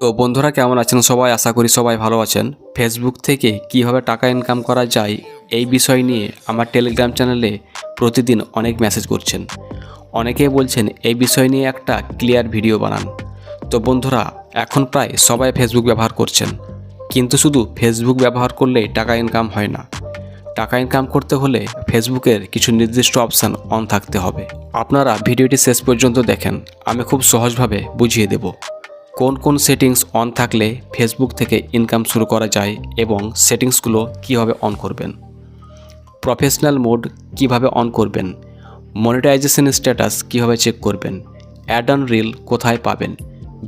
তো বন্ধুরা কেমন আছেন? সবাই আশা করি সবাই ভালো আছেন। ফেসবুক থেকে কীভাবে টাকা ইনকাম করা যায় এই বিষয় নিয়ে আমার টেলিগ্রাম চ্যানেলে প্রতিদিন অনেক মেসেজ করছেন। অনেকে বলছেন এই বিষয় নিয়ে একটা ক্লিয়ার ভিডিও বানান। তো বন্ধুরা, এখন প্রায় সবাই ফেসবুক ব্যবহার করছেন। কিন্তু শুধু ফেসবুক ব্যবহার করলেই টাকা ইনকাম হয় না। টাকা ইনকাম করতে হলে ফেসবুকের কিছু নির্দিষ্ট অপশান অন থাকতে হবে। আপনারা ভিডিওটি শেষ পর্যন্ত দেখেন। আমি খুব সহজভাবে বুঝিয়ে দেব। কোন কোন সেটিংস অন থাকলে ফেসবুক থেকে ইনকাম শুরু করা যায় এবং সেটিংসগুলো কীভাবে অন করবেন? প্রফেশনাল মোড কীভাবে অন করবেন? মনিটাইজেশন স্ট্যাটাস কীভাবে চেক করবেন? অ্যাড অন রিল কোথায় পাবেন?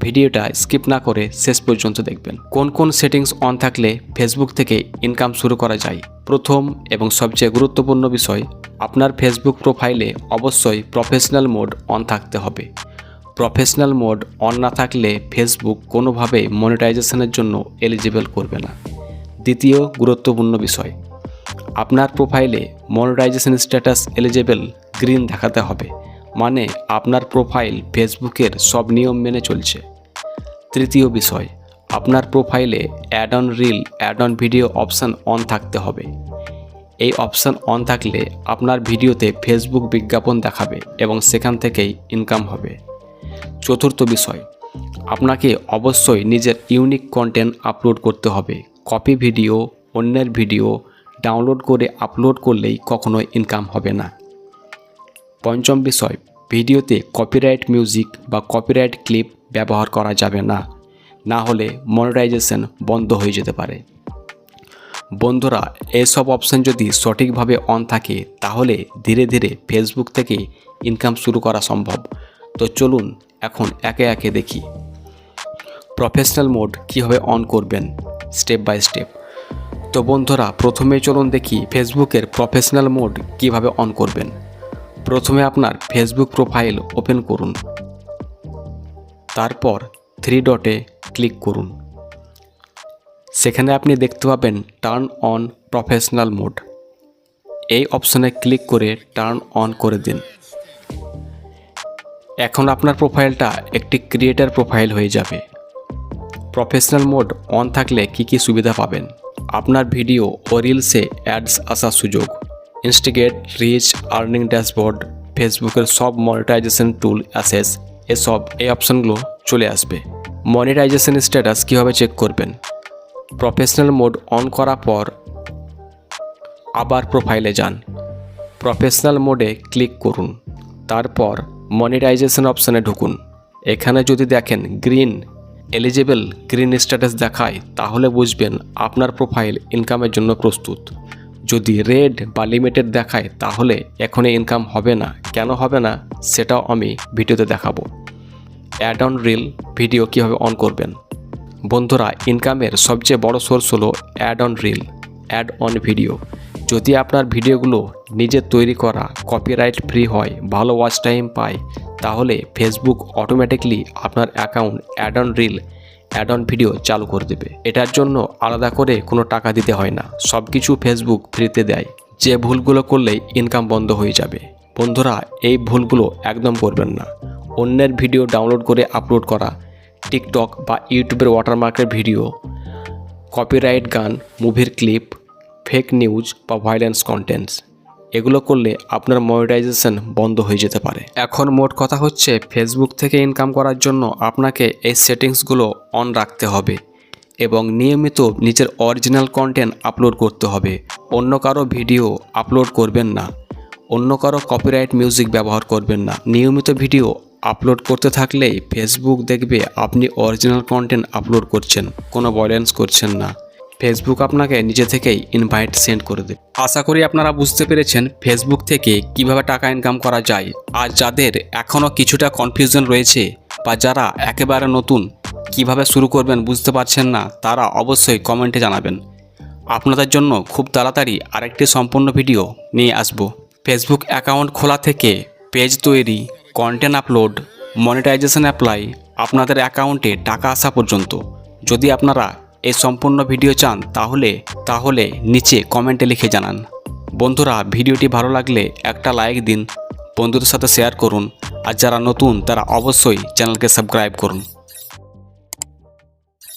ভিডিওটা স্কিপ না করে শেষ পর্যন্ত দেখবেন। কোন কোন সেটিংস অন থাকলে ফেসবুক থেকে ইনকাম শুরু করা যায়? প্রথম এবং সবচেয়ে গুরুত্বপূর্ণ বিষয়, আপনার ফেসবুক প্রোফাইলে অবশ্যই প্রফেশনাল মোড অন থাকতে হবে। প্রফেশনাল মোড অন না থাকলে ফেসবুক কোনোভাবে মনিটাইজেশনের জন্য এলিজিবল করবে না। দ্বিতীয় গুরুত্বপূর্ণ বিষয়, আপনার প্রোফাইলে মনিটাইজেশন স্ট্যাটাস এলিজেবল গ্রিন দেখাতে হবে মানে আপনার প্রোফাইল ফেসবুকের সব নিয়ম মেনে চলছে। তৃতীয় বিষয়, আপনার প্রোফাইলে ad on reel ad on video option on থাকতে হবে। এই অপশান অন থাকলে আপনার ভিডিওতে ফেসবুক বিজ্ঞাপন দেখাবে এবং সেখান থেকেই ইনকাম হবে। চতুর্থ বিষয়, আপনাকে অবশ্যই নিজের ইউনিক কন্টেন্ট আপলোড করতে হবে। কপি ভিডিও অন্যের ভিডিও ডাউনলোড করে আপলোড করলেই কখনোই ইনকাম হবে না। পঞ্চম বিষয়, ভিডিওতে কপিরাইট মিউজিক বা কপিরাইট ক্লিপ ব্যবহার করা যাবে না। না হলে মনিটাইজেশন বন্ধ হয়ে যেতে পারে। বন্ধুরা, এসব অপশন যদি সঠিকভাবে অন থাকে, তাহলে ধীরে ধীরে ফেসবুক থেকে ইনকাম শুরু করা সম্ভব। তো চলুন এখন একে একে দেখি। প্রফেশনাল মোড কীভাবে অন করবেন স্টেপ বাই স্টেপ তো বন্ধুরা প্রথমে চলুন দেখি ফেসবুকের প্রফেশনাল মোড কীভাবে অন করবেন। প্রথমে আপনার ফেসবুক প্রোফাইল ওপেন করুন। তারপর থ্রি ডটে ক্লিক করুন। সেখানে আপনি দেখতে পাবেন টার্ন অন প্রফেশনাল মোড এই অপশনে ক্লিক করে টার্ন অন করে দিন। এখন আপনার প্রোফাইলটা একটি ক্রিয়েটার প্রোফাইল হয়ে যাবে। প্রফেশনাল মোড অন থাকলে কি কি সুবিধা পাবেন? আপনার ভিডিও ও রিলসে অ্যাডস আসার সুযোগ। ইনস্টিগেট রিচ আর্নিং ড্যাশবোর্ড ফেসবুকের সব মনিটাইজেশন টুল অ্যাসেস এসব এই অপশনগুলো চলে আসবে। মনিটাইজেশন স্ট্যাটাস কীভাবে চেক করবেন? প্রফেশনাল মোড অন করার পর আবার প্রোফাইলে যান। প্রফেশনাল মোডে ক্লিক করুন। তারপর মনিটাইজেশন অপশানে ঢুকুন। এখানে যদি দেখেন গ্রিন এলিজিবল গ্রিন স্ট্যাটাস দেখায়, তাহলে বুঝবেন আপনার প্রোফাইল ইনকামের জন্য প্রস্তুত। যদি রেড বা লিমিটেড দেখায়, তাহলে এখনই ইনকাম হবে না। কেন হবে না? সেটাও আমি ভিডিওতে দেখাবো। অ্যাড অন রিল ভিডিও কীভাবে অন করবেন? বন্ধুরা ইনকামের সবচেয়ে বড় সোর্স হলো ad on reel ad on video যদি আপনার ভিডিওগুলো নিজের তৈরি করা কপিরাইট ফ্রি হয়, ভালো ওয়াচ টাইম পায়, তাহলে ফেসবুক অটোমেটিকলি আপনার account ad on reel ad on video চালু করে দেবে। এটার জন্য আলাদা করে কোনো টাকা দিতে হয় না। সব কিছু ফেসবুক ফ্রিতে দেয়। যে ভুলগুলো করলেই ইনকাম বন্ধ হয়ে যাবে। বন্ধুরা, এই ভুলগুলো একদম করবেন না। অন্যের ভিডিও ডাউনলোড করে আপলোড করা টিকটক বা ইউটিউবের ওয়াটারমার্কের ভিডিও কপিরাইট গান মুভির ক্লিপ ফেক নিউজ বা ভায়োলেন্স কন্টেন্টস এগুলো করলে আপনার মনিটাইজেশন বন্ধ হয়ে যেতে পারে। এখন মোট কথা হচ্ছে ফেসবুক থেকে ইনকাম করার জন্য আপনাকে এই সেটিংসগুলো অন রাখতে হবে এবং নিয়মিত নিজের অরিজিনাল কন্টেন্ট আপলোড করতে হবে। অন্য কারও ভিডিও আপলোড করবেন না। অন্য কারও কপিরাইট মিউজিক ব্যবহার করবেন না। নিয়মিত ভিডিও আপলোড করতে থাকলেই ফেসবুক দেখবে আপনি অরিজিনাল কন্টেন্ট আপলোড করছেন, কোনো ভয়েলেন্স করছেন না। ফেসবুক আপনাকে নিজে থেকেই ইনভাইট সেন্ড করে দেবে। আশা করি আপনারা বুঝতে পেরেছেন ফেসবুক থেকে কীভাবে টাকা ইনকাম করা যায় আর যাদের এখনও কিছুটা কনফিউশন রয়েছে বা যারা একেবারে নতুন কীভাবে শুরু করবেন বুঝতে পারছেন না, তারা অবশ্যই কমেন্টে জানাবেন। আপনাদের জন্য খুব তাড়াতাড়ি আরেকটি সম্পূর্ণ ভিডিও নিয়ে আসব। ফেসবুক অ্যাকাউন্ট খোলা থেকে পেজ তৈরি কন্টেন্ট আপলোড মনিটাইজেশন অ্যাপ্লাই আপনাদের অ্যাকাউন্টে টাকা আসা পর্যন্ত। যদি আপনারা এই সম্পূর্ণ ভিডিও চান তাহলে তাহলে নিচে কমেন্টে লিখে জানান। বন্ধুরা, ভিডিওটি ভালো লাগলে একটা লাইক দিন, বন্ধুদের সাথে শেয়ার করুন, আর যারা নতুন তারা অবশ্যই চ্যানেলকে সাবস্ক্রাইব করুন।